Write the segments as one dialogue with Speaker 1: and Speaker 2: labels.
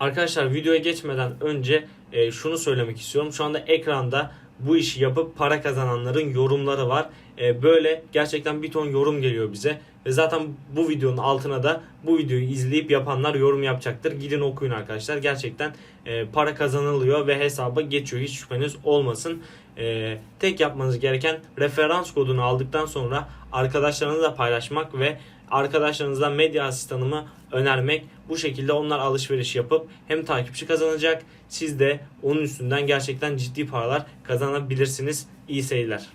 Speaker 1: Arkadaşlar videoya geçmeden önce e, şunu söylemek istiyorum. Şu anda ekranda bu işi yapıp para kazananların yorumları var. E, böyle gerçekten bir ton yorum geliyor bize. Ve zaten bu videonun altına da bu videoyu izleyip yapanlar yorum yapacaktır. Gidin okuyun arkadaşlar. Gerçekten e, para kazanılıyor ve hesaba geçiyor. Hiç şüpheniz olmasın. E, tek yapmanız gereken referans kodunu aldıktan sonra arkadaşlarınızla paylaşmak ve arkadaşlarınızdan medya asistanımı önermek. Bu şekilde onlar alışveriş yapıp hem takipçi kazanacak siz de onun üstünden gerçekten ciddi paralar kazanabilirsiniz. İyi seyirler.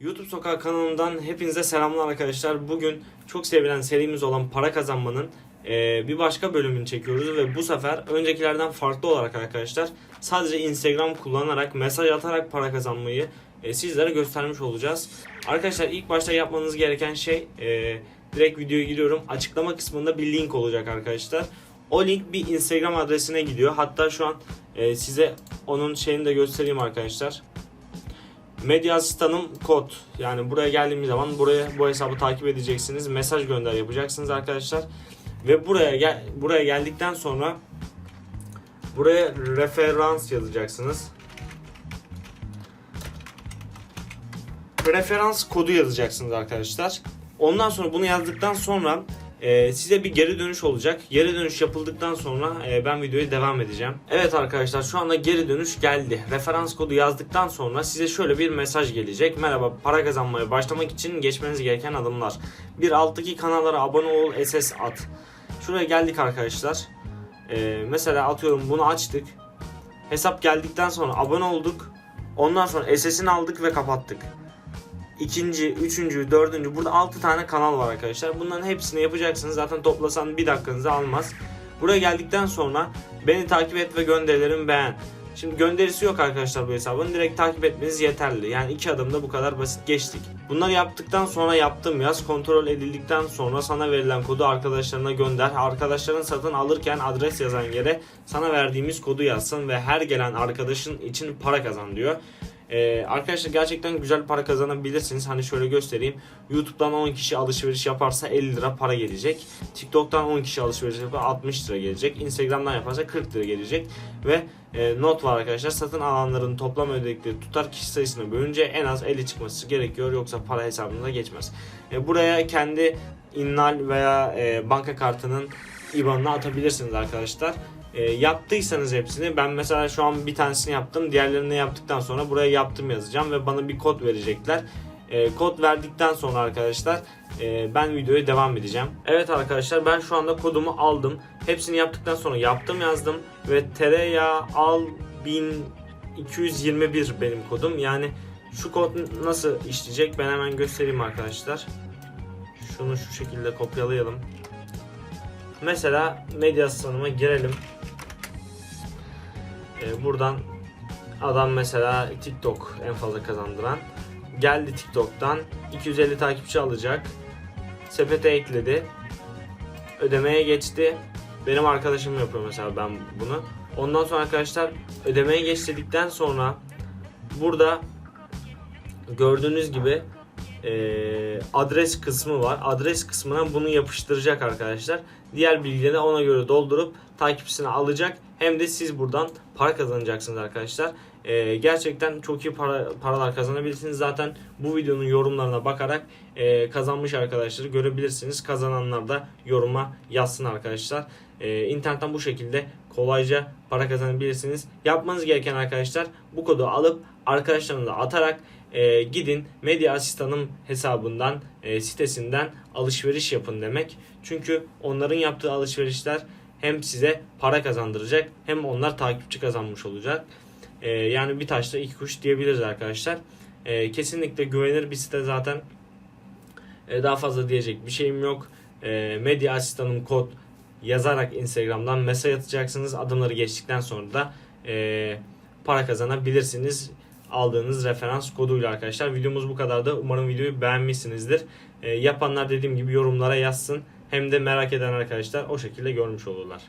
Speaker 1: YouTube Sokak kanalından hepinize selamlar arkadaşlar. Bugün çok sevilen serimiz olan para kazanmanın e, bir başka bölümünü çekiyoruz ve bu sefer öncekilerden farklı olarak arkadaşlar sadece Instagram kullanarak mesaj atarak para kazanmayı e, sizlere göstermiş olacağız. Arkadaşlar ilk başta yapmanız gereken şey e, direkt videoya gidiyorum. Açıklama kısmında bir link olacak arkadaşlar. O link bir Instagram adresine gidiyor. Hatta şu an e, size onun şeyini de göstereyim arkadaşlar. Medya asistanım kod. Yani buraya geldiğimiz zaman buraya bu hesabı takip edeceksiniz. Mesaj gönder yapacaksınız arkadaşlar. Ve buraya gel buraya geldikten sonra buraya referans yazacaksınız. Referans kodu yazacaksınız arkadaşlar. Ondan sonra bunu yazdıktan sonra e, size bir geri dönüş olacak. Geri dönüş yapıldıktan sonra e, ben videoya devam edeceğim. Evet arkadaşlar şu anda geri dönüş geldi. Referans kodu yazdıktan sonra size şöyle bir mesaj gelecek. Merhaba para kazanmaya başlamak için geçmeniz gereken adımlar. Bir alttaki kanallara abone ol SS at. Şuraya geldik arkadaşlar. E, mesela atıyorum bunu açtık. Hesap geldikten sonra abone olduk. Ondan sonra SS'ini aldık ve kapattık ikinci, üçüncü, dördüncü burada 6 tane kanal var arkadaşlar. Bunların hepsini yapacaksınız. Zaten toplasan bir dakikanızı almaz. Buraya geldikten sonra beni takip et ve gönderilerimi beğen. Şimdi gönderisi yok arkadaşlar bu hesabın. Direkt takip etmeniz yeterli. Yani iki adımda bu kadar basit geçtik. Bunları yaptıktan sonra yaptım yaz. Kontrol edildikten sonra sana verilen kodu arkadaşlarına gönder. Arkadaşların satın alırken adres yazan yere sana verdiğimiz kodu yazsın ve her gelen arkadaşın için para kazan diyor. Ee, arkadaşlar gerçekten güzel para kazanabilirsiniz. Hani şöyle göstereyim. YouTube'dan 10 kişi alışveriş yaparsa 50 lira para gelecek. TikTok'tan 10 kişi alışveriş yaparsa 60 lira gelecek. Instagram'dan yaparsa 40 lira gelecek. Ve e, not var arkadaşlar. Satın alanların toplam ödedikleri tutar kişi sayısına bölünce en az 50 çıkması gerekiyor. Yoksa para hesabınıza geçmez. E, buraya kendi innal veya e, banka kartının IBAN'ını atabilirsiniz arkadaşlar. E, yaptıysanız hepsini ben mesela şu an bir tanesini yaptım diğerlerini yaptıktan sonra buraya yaptım yazacağım ve bana bir kod verecekler. E, kod verdikten sonra arkadaşlar e, ben videoya devam edeceğim. Evet arkadaşlar ben şu anda kodumu aldım. Hepsini yaptıktan sonra yaptım yazdım ve tereyağı al 1221 benim kodum. Yani şu kod nasıl işleyecek ben hemen göstereyim arkadaşlar. Şunu şu şekilde kopyalayalım. Mesela medya asistanıma girelim. Ee, buradan adam mesela TikTok en fazla kazandıran. Geldi TikTok'tan 250 takipçi alacak. Sepete ekledi. Ödemeye geçti. Benim arkadaşım yapıyor mesela ben bunu. Ondan sonra arkadaşlar ödemeye geç dedikten sonra burada gördüğünüz gibi e, adres kısmı var. Adres kısmına bunu yapıştıracak arkadaşlar. Diğer bilgileri ona göre doldurup takipçisini alacak. Hem de siz buradan para kazanacaksınız arkadaşlar. E, gerçekten çok iyi para, paralar kazanabilirsiniz. Zaten bu videonun yorumlarına bakarak e, kazanmış arkadaşları görebilirsiniz. Kazananlar da yoruma yazsın arkadaşlar. E, internetten bu şekilde kolayca para kazanabilirsiniz. Yapmanız gereken arkadaşlar bu kodu alıp arkadaşlarınıza atarak e, gidin medya asistanım hesabından e, sitesinden alışveriş yapın demek. Çünkü onların yaptığı alışverişler hem size para kazandıracak hem onlar takipçi kazanmış olacak. E, yani bir taşla iki kuş diyebiliriz arkadaşlar. E, kesinlikle güvenilir bir site zaten. E, daha fazla diyecek bir şeyim yok. E, medya asistanım kod yazarak Instagram'dan mesaj atacaksınız. Adımları geçtikten sonra da e, para kazanabilirsiniz aldığınız referans koduyla arkadaşlar. Videomuz bu kadardı. Umarım videoyu beğenmişsinizdir. E, yapanlar dediğim gibi yorumlara yazsın. Hem de merak eden arkadaşlar o şekilde görmüş olurlar.